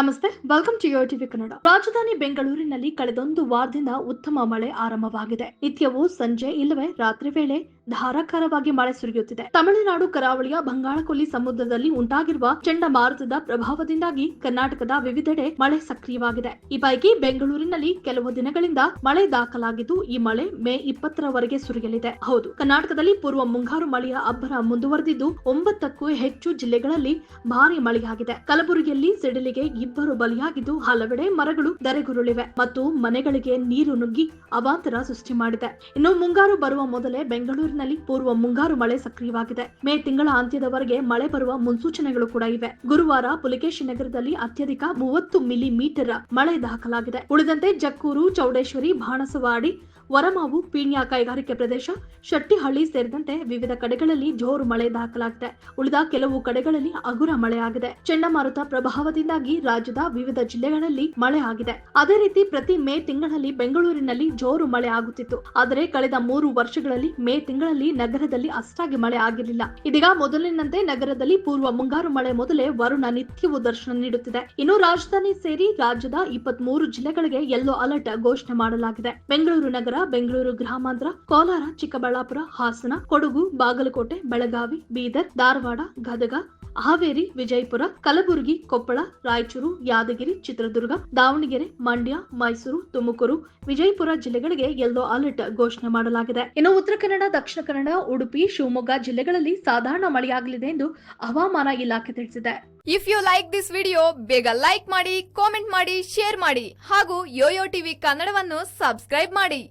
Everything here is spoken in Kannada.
ನಮಸ್ತೆ welcome to yo TV Kannada ರಾಜಧಾನಿ ಬೆಂಗಳೂರಿನಲ್ಲಿ ಕಳೆದೊಂದು ವಾರದಿಂದ ಉತ್ತಮ ಮಳೆ ಆರಂಭವಾಗಿದೆ. ನಿತ್ಯವೂ ಸಂಜೆ ಇಲ್ಲವೇ ರಾತ್ರಿ ವೇಳೆ ಧಾರಾಕಾರವಾಗಿ ಮಳೆ ಸುರಿಯುತ್ತಿದೆ. ತಮಿಳುನಾಡು ಕರಾವಳಿಯ ಬಂಗಾಳಕೊಲ್ಲಿ ಸಮುದ್ರದಲ್ಲಿ ಉಂಟಾಗಿರುವ ಚಂಡಮಾರುತದ ಪ್ರಭಾವದಿಂದಾಗಿ ಕರ್ನಾಟಕದ ವಿವಿಧೆಡೆ ಮಳೆ ಸಕ್ರಿಯವಾಗಿದೆ. ಈ ಪೈಕಿ ಬೆಂಗಳೂರಿನಲ್ಲಿ ಕೆಲವು ದಿನಗಳಿಂದ ಮಳೆ ದಾಖಲಾಗಿದ್ದು, ಈ ಮಳೆ ಮೇ ಇಪ್ಪತ್ತರವರೆಗೆ ಸುರಿಯಲಿದೆ. ಹೌದು, ಕರ್ನಾಟಕದಲ್ಲಿ ಪೂರ್ವ ಮುಂಗಾರು ಮಳೆಯ ಅಬ್ಬರ ಮುಂದುವರೆದಿದ್ದು, ಒಂಬತ್ತಕ್ಕೂ ಹೆಚ್ಚು ಜಿಲ್ಲೆಗಳಲ್ಲಿ ಭಾರಿ ಮಳೆಯಾಗಿದೆ. ಕಲಬುರಗಿಯಲ್ಲಿ ಸಿಡಿಲಿಗೆ ಇಬ್ಬರು ಬಲಿಯಾಗಿದ್ದು, ಹಲವೆಡೆ ಮರಗಳು ಧರೆಗುರುಳಿವೆ ಮತ್ತು ಮನೆಗಳಿಗೆ ನೀರು ನುಗ್ಗಿ ಅವಾಂತರ ಸೃಷ್ಟಿ ಮಾಡಿದೆ. ಇನ್ನು ಮುಂಗಾರು ಬರುವ ಮೊದಲೇ ಬೆಂಗಳೂರಿನಲ್ಲಿ ಪೂರ್ವ ಮುಂಗಾರು ಮಳೆ ಸಕ್ರಿಯವಾಗಿದೆ. ಮೇ ತಿಂಗಳ ಅಂತ್ಯದವರೆಗೆ ಮಳೆ ಬರುವ ಮುನ್ಸೂಚನೆಗಳು ಕೂಡ ಇವೆ. ಗುರುವಾರ ಪುಲಿಕೇಶಿ ನಗರದಲ್ಲಿ ಅತ್ಯಧಿಕ ಮೂವತ್ತು ಮಿಲಿ ಮೀಟರ್ ಮಳೆ ದಾಖಲಾಗಿದೆ. ಉಳಿದಂತೆ ಜಕ್ಕೂರು, ಚೌಡೇಶ್ವರಿ, ಬಾಣಸವಾಡಿ, ವರಮಾವು, ಪೀಣ್ಯ ಕೈಗಾರಿಕೆ ಪ್ರದೇಶ, ಶೆಟ್ಟಿಹಳ್ಳಿ ಸೇರಿದಂತೆ ವಿವಿಧ ಕಡೆಗಳಲ್ಲಿ ಜೋರು ಮಳೆ ದಾಖಲಾಗಿದೆ. ಉಳಿದ ಕೆಲವು ಕಡೆಗಳಲ್ಲಿ ಅಗುರ ಮಳೆಯಾಗಿದೆ. ಚಂಡಮಾರುತ ಪ್ರಭಾವದಿಂದಾಗಿ ರಾಜ್ಯದ ವಿವಿಧ ಜಿಲ್ಲೆಗಳಲ್ಲಿ ಮಳೆ ಆಗಿದೆ. ಅದೇ ರೀತಿ ಪ್ರತಿ ಮೇ ತಿಂಗಳಲ್ಲಿ ಬೆಂಗಳೂರಿನಲ್ಲಿ ಜೋರು ಮಳೆ ಆಗುತ್ತಿತ್ತು. ಆದರೆ ಕಳೆದ ಮೂರು ವರ್ಷಗಳಲ್ಲಿ ಮೇ ತಿಂಗಳಲ್ಲಿ ನಗರದಲ್ಲಿ ಅಷ್ಟಾಗಿ ಮಳೆ ಆಗಿರಲಿಲ್ಲ. ಇದೀಗ ಮೊದಲಿನಂತೆ ನಗರದಲ್ಲಿ ಪೂರ್ವ ಮುಂಗಾರು ಮಳೆ ಮೊದಲೇ ವರುಣ ನಿತ್ಯವೂ ದರ್ಶನ ನೀಡುತ್ತಿದೆ. ಇನ್ನು ರಾಜಧಾನಿ ಸೇರಿ ರಾಜ್ಯದ ಇಪ್ಪತ್ತ್ ಮೂರು ಜಿಲ್ಲೆಗಳಿಗೆ ಯೆಲ್ಲೋ ಅಲರ್ಟ್ ಘೋಷಣೆ ಮಾಡಲಾಗಿದೆ. ಬೆಂಗಳೂರು ನಗರ, ಬೆಂಗಳೂರು ಗ್ರಾಮಾಂತರ, ಕೋಲಾರ, ಚಿಕ್ಕಬಳ್ಳಾಪುರ, ಹಾಸನ, ಕೊಡಗು, ಬಾಗಲಕೋಟೆ, ಬೆಳಗಾವಿ, ಬೀದರ್, ಧಾರವಾಡ, ಗದಗ ಹಾವೇರಿ, ವಿಜಯಪುರ, ಕಲಬುರಗಿ, ಕೊಪ್ಪಳ, ರಾಯಚೂರು, ಯಾದಗಿರಿ, ಚಿತ್ರದುರ್ಗ, ದಾವಣಗೆರೆ, ಮಂಡ್ಯ, ಮೈಸೂರು, ತುಮಕೂರು, ವಿಜಯಪುರ ಜಿಲ್ಲೆಗಳಿಗೆ ಯೆಲ್ಲೋ ಅಲರ್ಟ್ ಘೋಷಣೆ ಮಾಡಲಾಗಿದೆ. ಇನ್ನು ಉತ್ತರ ಕನ್ನಡ, ದಕ್ಷಿಣ ಕನ್ನಡ, ಉಡುಪಿ, ಶಿವಮೊಗ್ಗ ಜಿಲ್ಲೆಗಳಲ್ಲಿ ಸಾಧಾರಣ ಮಳೆಯಾಗಲಿದೆ ಎಂದು ಹವಾಮಾನ ಇಲಾಖೆ ತಿಳಿಸಿದೆ. If you like this video ಬೇಗ ಲೈಕ್ ಮಾಡಿ ಕಾಮೆಂಟ್ ಮಾಡಿ ಶೇರ್ ಮಾಡಿ ಹಾಗೂ ಯೋಯೋ ಟಿವಿ ಕನ್ನಡವನ್ನು ಸಬ್ಸ್ಕ್ರೈಬ್ ಮಾಡಿ.